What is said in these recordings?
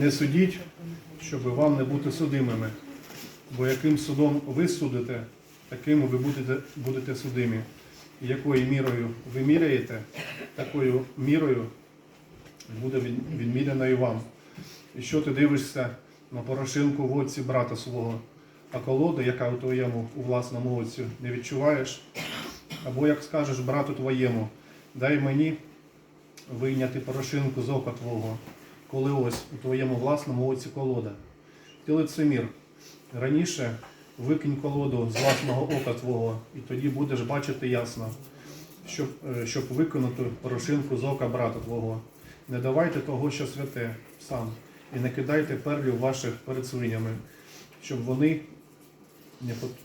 Не судіть, щоб вам не бути судимими, бо яким судом ви судите, таким ви будете, будете судимі. І якою мірою ви міряєте, такою мірою буде від- відміряно і вам. І що ти дивишся на порошинку в оці брата свого, а колоду, яка у твоєму у власному оці, не відчуваєш? Або як скажеш брату твоєму, дай мені вийняти порошинку з ока твого, коли ось у твоєму власному оці колода. Ти лицемір. Раніше викинь колоду з власного ока твого, і тоді будеш бачити ясно, щоб, е, щоб викинути порошинку з ока брата твого. Не давайте того, що святе, сам, і не кидайте перлів ваших перед свинями, щоб вони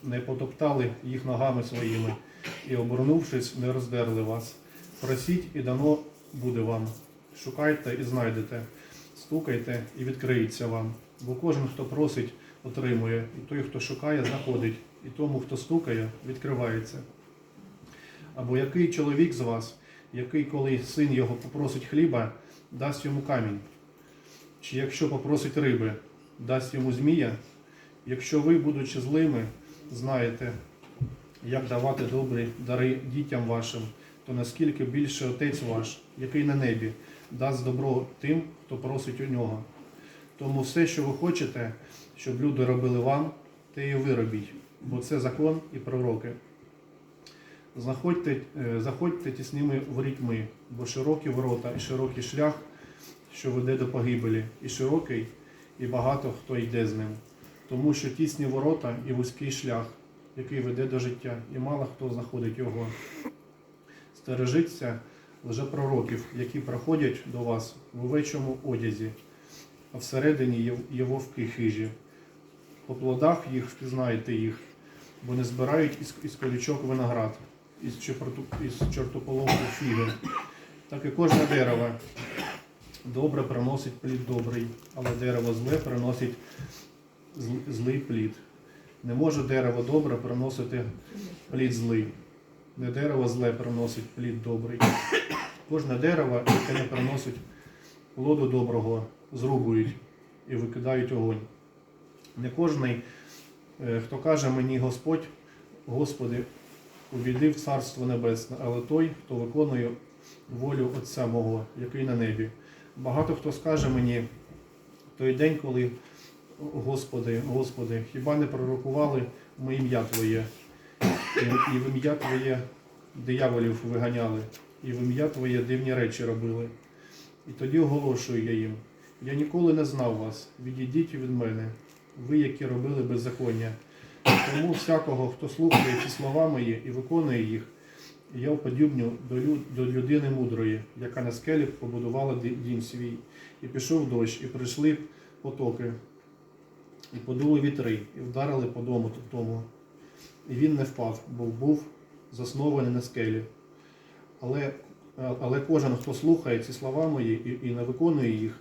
не потоптали їх ногами своїми, і, обернувшись, не роздерли вас. Просіть, і дано буде вам. Шукайте і знайдете, стукайте і відкриється вам. Бо кожен, хто просить, отримує, і той, хто шукає, знаходить, і тому, хто стукає, відкривається. Або який чоловік з вас, який, коли син його попросить хліба, дасть йому камінь? Чи якщо попросить риби, дасть йому змія? Якщо ви, будучи злими, знаєте, як давати добрі дари дітям вашим, то наскільки більше Отець ваш, який на небі, дасть добро тим, хто просить у нього. Тому все, що ви хочете, щоб люди робили вам, те і ви робіть, бо це закон і пророки. Заходьте, е, заходьте тісними ворітьми, бо широкі ворота і широкий шлях, що веде до погибелі, і широкий, і багато хто йде з ним. Тому що тісні ворота і вузький шлях, який веде до життя, і мало хто знаходить його. Стережіться лжепророків, які проходять до вас в овечому одязі, а всередині є, вовки хижі. По плодах їх впізнаєте їх, бо не збирають із, із колючок виноград, із, чепорту- із чортополоху фіги. Так і кожне дерево добре приносить плід добрий, але дерево зле приносить зл- злий плід. Не може дерево добре приносити плід злий. Не дерево зле приносить плід добрий. Кожне дерево, яке не приносить плоду доброго, зрубують і викидають огонь. Не кожний, е, хто каже мені Господь, Господи, увійди в Царство Небесне, але той, хто виконує волю Отця мого, який на небі. Багато хто скаже мені той день, коли Господи, Господи, хіба не пророкували ми ім'я Твоє, і, і в ім'я Твоє дияволів виганяли, і в ім'я Твоє дивні речі робили. І тоді оголошую я їм: я ніколи не знав вас, відійдіть від мене, ви, які робили беззаконня. Тому всякого, хто слухає ці слова мої і виконує їх, я вподібню до, лю- до людини мудрої, яка на скелі побудувала дім свій, і пішов дощ, і прийшли потоки, і подули вітри, і вдарили по дому тому. І він не впав, бо був заснований на скелі. Але, але кожен, хто слухає ці слова мої і, і не виконує їх,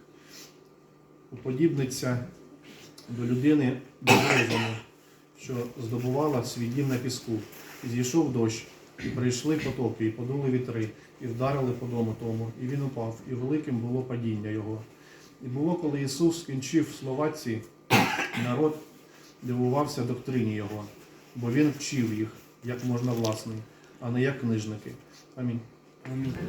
уподібниться до людини без що здобувала свій дім на піску. І зійшов дощ, і прийшли потоки, і подули вітри, і вдарили по дому тому, і він упав, і великим було падіння його. І було, коли Ісус скінчив слова ці, народ дивувався доктрині Його, бо Він вчив їх, як можна власний, а не як книжники. Амінь. Амінь.